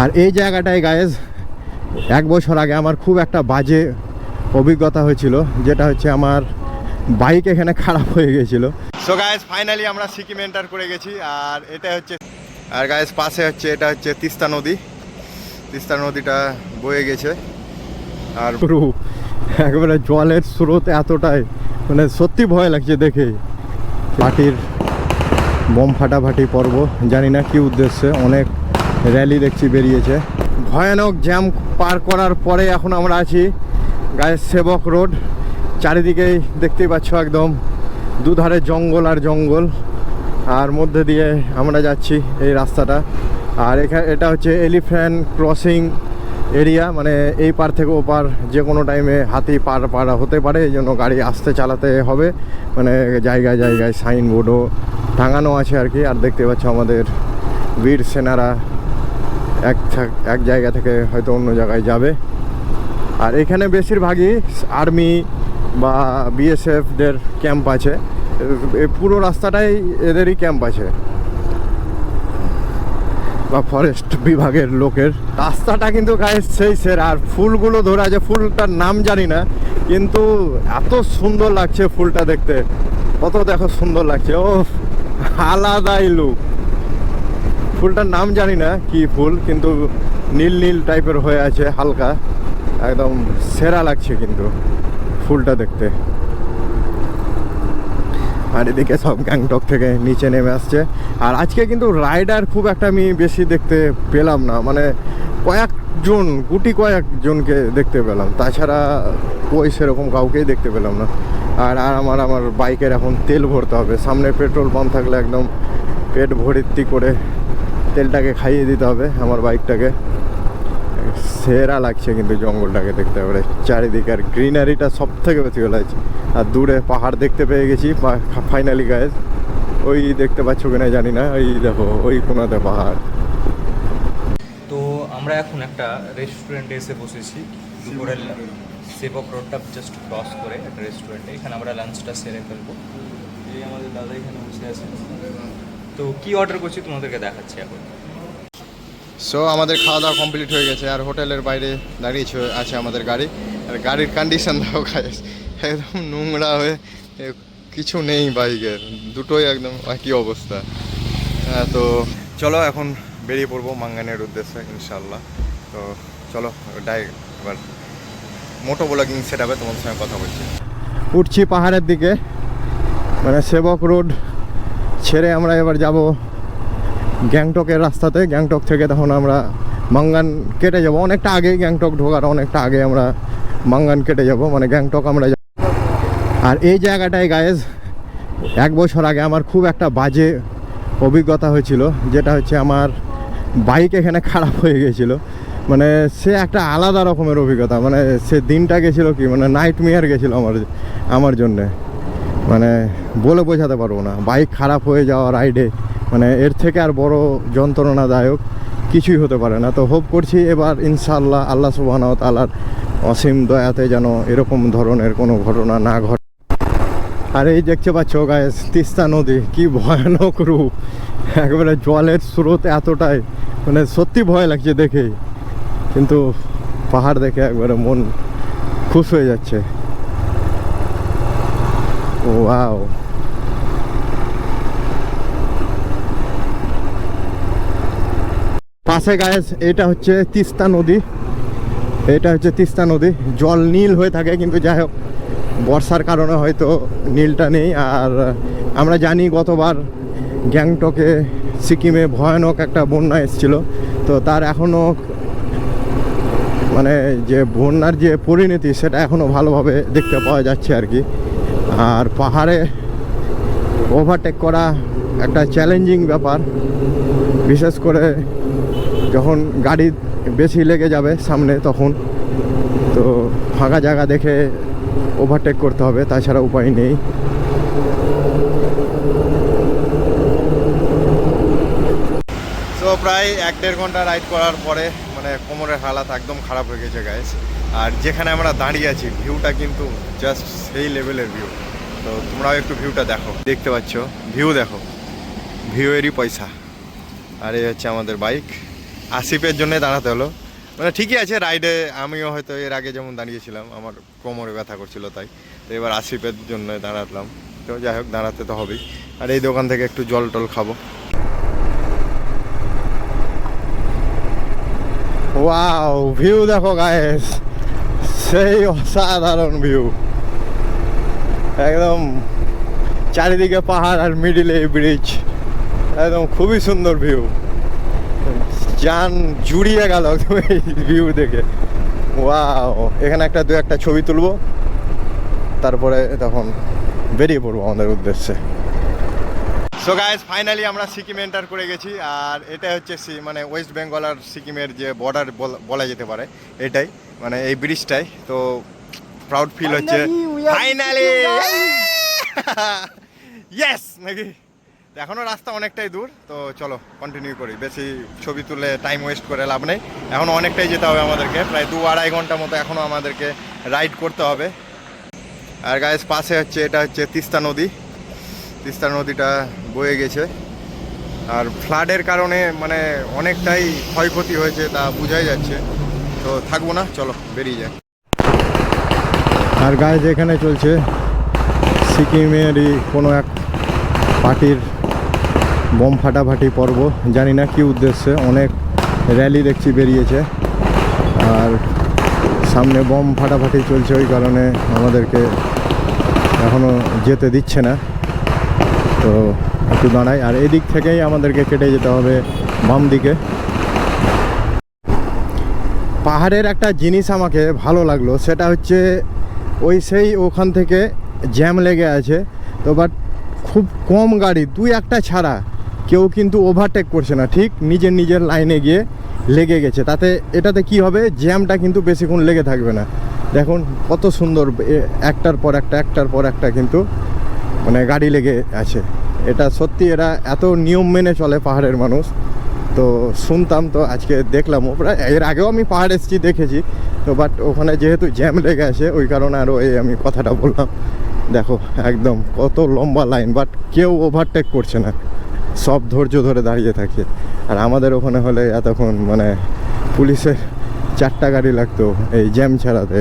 আর এই জায়গাটায় গায়েজ এক বছর আগে আমার খুব একটা বাজে অভিজ্ঞতা হয়েছিল যেটা হচ্ছে আমার বাইক এখানে খারাপ হয়ে গেছিল। সো গায়েজ ফাইনালি আমরা সিকিম এন্টার করে গেছি আর এটা হচ্ছে আর গায়েস পাশে হচ্ছে এটা হচ্ছে তিস্তা নদী। তিস্তা নদীটা বয়ে গেছে আর পুরো একেবারে জলের স্রোত এতটাই মানে সত্যি ভয় লাগছে দেখে। পার্টির বোম ফাটাফাটি পর্ব জানি না কি উদ্দেশ্যে অনেক র্যালি দেখছি বেরিয়েছে। ভয়ানক জ্যাম পার করার পরে এখন আমরা আছি গায়ের সেবক রোড। চারিদিকেই দেখতেই পাচ্ছ একদম দুধারে জঙ্গল আর জঙ্গল। আর মধ্যে দিয়ে আমরা যাচ্ছি এই রাস্তাটা। আর এখানে এটা হচ্ছে এলিফ্যান্ট ক্রসিং এরিয়া মানে এই পার থেকে ও পার যে কোনো টাইমে হাতি পার পার হতে পারে, এই জন্য গাড়ি আসতে চালাতে হবে। মানে জায়গায় জায়গায় সাইনবোর্ডও টাঙানো আছে আর কি। আর দেখতে পাচ্ছ আমাদের বীর সেনারা এক এক জায়গা থেকে হয়তো অন্য জায়গায় যাবে। আর এখানে বেশিরভাগই আর্মি বা বিএসএফদের ক্যাম্প আছে। পুরো রাস্তাটাই এদেরই ক্যাম্প আছে। বা ফরেস্ট বিভাগের লোকের। রাস্তাটা কিন্তু গায়ে সেই সের। আর ফুলগুলো ধরে আছে, ফুলটার নাম জানি না, কিন্তু এত সুন্দর লাগছে ফুলটা দেখতে। কত দেখো সুন্দর লাগছে ও আলাদাই লুক ফুলটার নাম জানি না কি ফুল, কিন্তু নীল নীল টাইপের হয়ে আছে, হালকা। একদম সেরা লাগছে কিন্তু ফুলটা দেখতে। আর এদিকে সব গ্যাংটক থেকে নিচে নেমে আসছে। আর আজকে কিন্তু রাইডার খুব একটা আমি বেশি দেখতে পেলাম না। মানে কয়েকজন গুটি কয়েকজনকে দেখতে পেলাম। তাছাড়া ওই সেরকম কাউকেই দেখতে পেলাম না। আর আর আমার আমার বাইকের এখন তেল ভরতে হবে। সামনে পেট্রোল পাম্প থাকলে একদম পেট ভর্তি করে তেলটাকে খাইয়ে দিতে হবে আমার বাইকটাকে। সেরা লাগছে কিন্তু জঙ্গলটাকে দেখতে পারে চারিদিকে আর গ্রিনারিটা সব থেকে বেশি ভালো লাগছে। আর দূরে পাহাড় দেখতে পেয়ে গেছি ফাইনালি গায়ে ওই দেখতে পাচ্ছ কিনা জানি না ওই দেখো ওই কোনাতে পাহাড়। তো আমরা এখন একটা রেস্টুরেন্টে এসে বসেছি দুপুরের সেবক রোডটা জাস্ট ক্রস করে একটা রেস্টুরেন্টে এখানে আমরা লাঞ্চটা সেরে ফেলব। এই আমাদের দাদা এখানে বসে আছে। তো কি অর্ডার করছি তোমাদেরকে দেখাচ্ছি এখন? সো আমাদের খাওয়া দাওয়া কমপ্লিট হয়ে গেছে আর হোটেলের বাইরে দাঁড়িয়ে আছে আমাদের গাড়ি। আর গাড়ির কন্ডিশন দাও গায়ে একদম নোংরা হয়ে কিছু নেই বাইকের দুটোই একদম একই অবস্থা। হ্যাঁ তো চলো এখন বেরিয়ে পড়ব মাঙ্গানের উদ্দেশ্যে ইনশাল্লাহ তো চলো ডাই এবার মোটো ব্লগিং সেট হবে তোমাদের সঙ্গে কথা বলছি। উঠছি পাহাড়ের দিকে মানে সেবক রোড ছেড়ে আমরা এবার যাব গ্যাংটকের রাস্তাতে। গ্যাংটক থেকে তখন আমরা মাঙ্গান কেটে যাব। অনেকটা আগে গ্যাংটক ঢোকার, অনেকটা আগে আমরা মাঙ্গান কেটে যাব। মানে গ্যাংটক আমরা যাব। আর এই জায়গাটায় গায়েজ এক বছর আগে আমার খুব একটা বাজে অভিজ্ঞতা হয়েছিল, যেটা হচ্ছে আমার বাইক এখানে খারাপ হয়ে গেছিল। মানে সে একটা আলাদা রকমের অভিজ্ঞতা। মানে সে দিনটা গেছিল কি? মানে নাইট মেয়ার গেছিল আমার আমার জন্যে। মানে বলে বোঝাতে পারব না। বাইক খারাপ হয়ে যাওয়া রাইডে মানে এর থেকে আর বড় যন্ত্রণাদায়ক কিছুই হতে পারে না। তো হোপ করছি এবার ইনশাল্লাহ আল্লাহ সুবাহ তালার অসীম দয়াতে যেন এরকম ধরনের কোনো ঘটনা না ঘটে। আর এই দেখতে পাচ্ছ গায়ে তিস্তা নদী, কি ভয়ানক রূপ। একবারে জলের স্রোত এতটাই মানে সত্যি ভয় লাগছে দেখেই কিন্তু পাহাড় দেখে একবারে মন খুশ হয়ে যাচ্ছে। ওয়াও পাশে গায়ে এটা হচ্ছে তিস্তা নদী। এটা হচ্ছে তিস্তা নদী। জল নীল হয়ে থাকে, কিন্তু যাই হোক, বর্ষার কারণে হয়তো নীলটা নেই। আর আমরা জানি গতবার গ্যাংটকে সিকিমে ভয়ানক একটা বন্যা এসেছিল। তো তার এখনও মানে যে বন্যার যে পরিণতি, সেটা এখনও ভালোভাবে দেখতে পাওয়া যাচ্ছে আর কি। আর পাহাড়ে ওভারটেক করা একটা চ্যালেঞ্জিং ব্যাপার। বিশেষ করে যখন গাড়ি বেশি লেগে যাবে সামনে তখন, তো ফাঁকা জায়গা দেখে ওভারটেক করতে হবে, তাছাড়া উপায় নেই। তো প্রায় এক দেড় ঘণ্টা রাইড করার পরে মানে কোমরের হালাত একদম খারাপ হয়ে গেছে গাইস আর যেখানে আমরা দাঁড়িয়ে আছি ভিউটা কিন্তু জাস্ট সেই লেভেলের ভিউ তো তোমরাও একটু ভিউটা দেখো। দেখতে পাচ্ছ? ভিউ দেখো। ভিউয়েরই পয়সা। আর এই হচ্ছে আমাদের বাইক আসিফের জন্য দাঁড়াতে হলো। মানে ঠিকই আছে রাইডে আমিও হয়তো এর আগে যেমন দাঁড়িয়েছিলাম, আমার কোমরে ব্যথা করছিল তাই। তো এবার আসিফের জন্য দাঁড়ালাম। তো যাই হোক, দাঁড়াতে তো হবেই। আর এই দোকান থেকে একটু জল টল খাব। ওয়াও ভিউ দেখো গায়েস সেই অসাধারণ ভিউ একদম চারিদিকে পাহাড় আর মিডিলে ব্রিজ একদম খুবই সুন্দর ভিউ জান জুড়িয়ে গেল একদম এই ভিউ দেখে। ওয়াও এখানে একটা দু একটা ছবি তুলবো। তারপরে তখন বেরিয়ে পড়ব আমাদের উদ্দেশ্যে। সো গাইজ ফাইনালি আমরা সিকিম এন্টার করে গেছি। আর এটা হচ্ছে সি- মানে ওয়েস্ট বেঙ্গল আর সিকিমের যে বর্ডার বলা যেতে পারে, এটাই। মানে এই ব্রিজটাই তো প্রাউড ফিল হচ্ছে। ফাইনালি ইয়েস নাকি এখনও রাস্তা অনেকটাই দূর তো চলো কন্টিনিউ করি। বেশি ছবি তুলে টাইম ওয়েস্ট করে লাভ নেই। এখন অনেকটাই যেতে হবে আমাদেরকে প্রায় দু আড়াই ঘণ্টা মতো এখনও আমাদেরকে রাইড করতে হবে। আর গায়েস পাশে হচ্ছে এটা হচ্ছে তিস্তা নদী। তিস্তা নদীটা বয়ে গেছে। আর ফ্লাডের কারণে মানে অনেকটাই ক্ষয়ক্ষতি হয়েছে তা বোঝাই যাচ্ছে। তো থাকব না চলো বেরিয়ে যাই। আর গায়ে যেখানে চলছে, সিকিমেরই কোনো এক পার্টির বোম ফাটাফাটি পর্ব। জানি না কি উদ্দেশ্যে, অনেক র্যালি দেখছি বেরিয়েছে। আর সামনে বোম ফাটাফাটি চলছে ওই কারণে আমাদেরকে এখনও যেতে দিচ্ছে না। তো একটু দাঁড়াই, আর এদিক থেকেই আমাদেরকে কেটে যেতে হবে বাম দিকে। পাহাড়ের একটা জিনিস আমাকে ভালো লাগল, সেটা হচ্ছে ওই সেই ওখান থেকে জ্যাম লেগে আছে। তো বাট খুব কম গাড়ি, দুই একটা ছাড়া। কেউ কিন্তু ওভারটেক করছে না, ঠিক? নিজের নিজের লাইনে গিয়ে লেগে গেছে। তাতে এটাতে কি হবে? জ্যামটা কিন্তু বেশিক্ষণ লেগে থাকবে না। দেখুন কত সুন্দর একটার পর একটা, একটার পর একটা কিন্তু মানে গাড়ি লেগে আছে। এটা সত্যি এরা এত নিয়ম মেনে চলে পাহাড়ের মানুষ। তো শুনতাম তো আজকে দেখলাম প্রায় এর আগেও আমি পাহাড় এসেছি, দেখেছি। তো বাট ওখানে যেহেতু জ্যাম লেগে আছে, ওই কারণে আরও এই আমি কথাটা বললাম। দেখো, একদম কত লম্বা লাইন বাট কেউ ওভারটেক করছে না। সব ধৈর্য ধরে দাঁড়িয়ে থাকে। আর আমাদের ওখানে হলে এতক্ষণ মানে পুলিশের চারটা গাড়ি লাগতো এই জ্যাম ছাড়াতে।